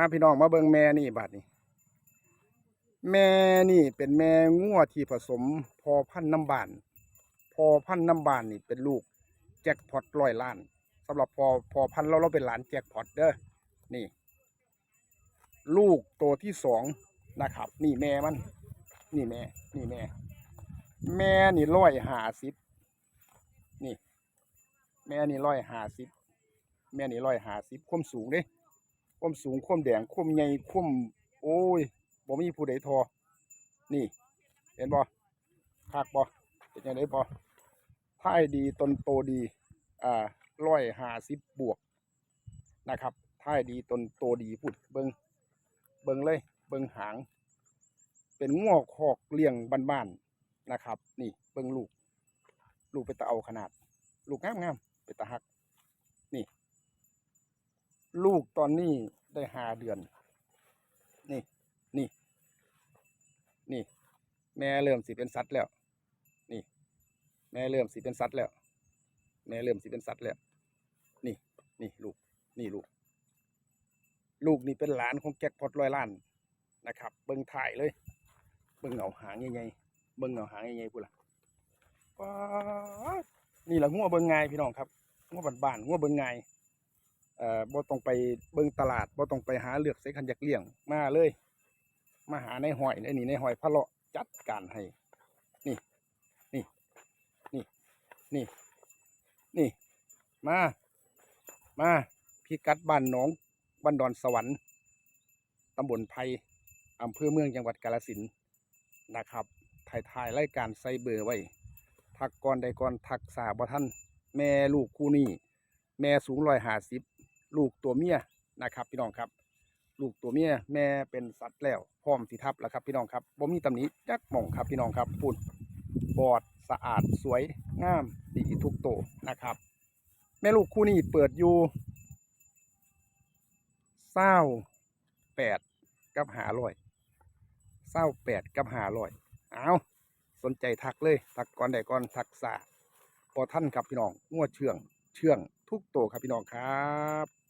มาพี่น้องมาเบิ่งแม่นี่บาดนี้แม่นี่เป็นแม่งัวที่ผสม พอพันน้ำบาน พอพันน้ำบานนี่เป็นลูกแจ็คพอตร้อยล้านสำหรับพอพอพันเราเราเป็นหลานแจ็คพอตเด้อนี่ ลูกตัวที่สองนะครับ นี่แม่มัน นี่แม่ นี่แม่ แม่นี่ร้อยห้าสิบนี่ แม่นี่ร้อยห้าสิบแม่นี่ร้อยห้าสิบความสูงเด้ ความสูงความแดงความใหญ่ความโอ้ยบ่มีผู้ใดทอ นี่ เห็นบ่คักบ่เป็นยังไงบ่ท้ายดีต้นโตดีอ่าร้อยห้าสิบบวกนะครับท้ายดีต้นโตดีพุดเบิงเบิงเลย เบิงหาง เป็นงอกคอกเลี้ยงบ้านๆนะครับ นี่เบิงลูก ลูกเป็นตาเอาขนาด ลูกงามๆเป็นตาหัก ลูกตอนนี้ได้หาเดือน นี่นี่ นี่ แม่เริ่มสิเป็นสัตว์แล้ว นี่ แม่เริ่มสิเป็นสัตว์แล้ว แม่เริ่มสิเป็นสัตว์แล้ว นี่ นี่ลูก นี่ลูก ลูกนี่เป็นหลานของแจ็คพอตร้อยล้านนะครับ เบิ่งถ่ายเลย เบิ่งเอาหางใหญ่ๆเบิ่งเอาหางใหญ่ๆพูดล่ะนี่แหละงัวเบิ่งไงพี่น้องครับงัวบานๆงัวเบิ่งไง เอ่อบ่ต้องไปเบิ่งตลาดบ่ต้องไปหาเลือกใส่คันอยากเลี้ยงมาเลย มาหาในหอยในนี่ในหอยพะเลาะจัดการให้ นี่ นี่ นี่ นี่ นี่ มา มาพิกัดบ้านหนองบ้านดอนสวรรค์ตำบลไพอำเภอเมืองจังหวัดกาฬสินนะครับ ถ่ายถ่ายรายการไซเบอร์ไว้ ทักก่อนใดก่อนทักษาบ่ท่าน แม่ลูกคู่นี้ แม่สูงร้อยห้าสิบ ลูกตัวเมียนะครับ พี่น้องครับ ลูกตัวเมียแม่เป็นสัตว์แล้วพร้อมสิทับแล้วครับ พี่น้องครับบ่มีตำหนิจักหม่องครับพี่น้องครับปุ่นบอดสะอาดสวยงามดีทุกโตนะครับ แม่ลูกคู่นี้เปิดอยู่เศร้าแปดกับหาร้อยเศร้าแปดกับหาร้อยเอาสนใจทักเลยทักก่อนใดก่อนทักษาพอท่านครับพี่น้องงัวเชื่องเชื่อง ทุกโตวครับพี่น้องครับ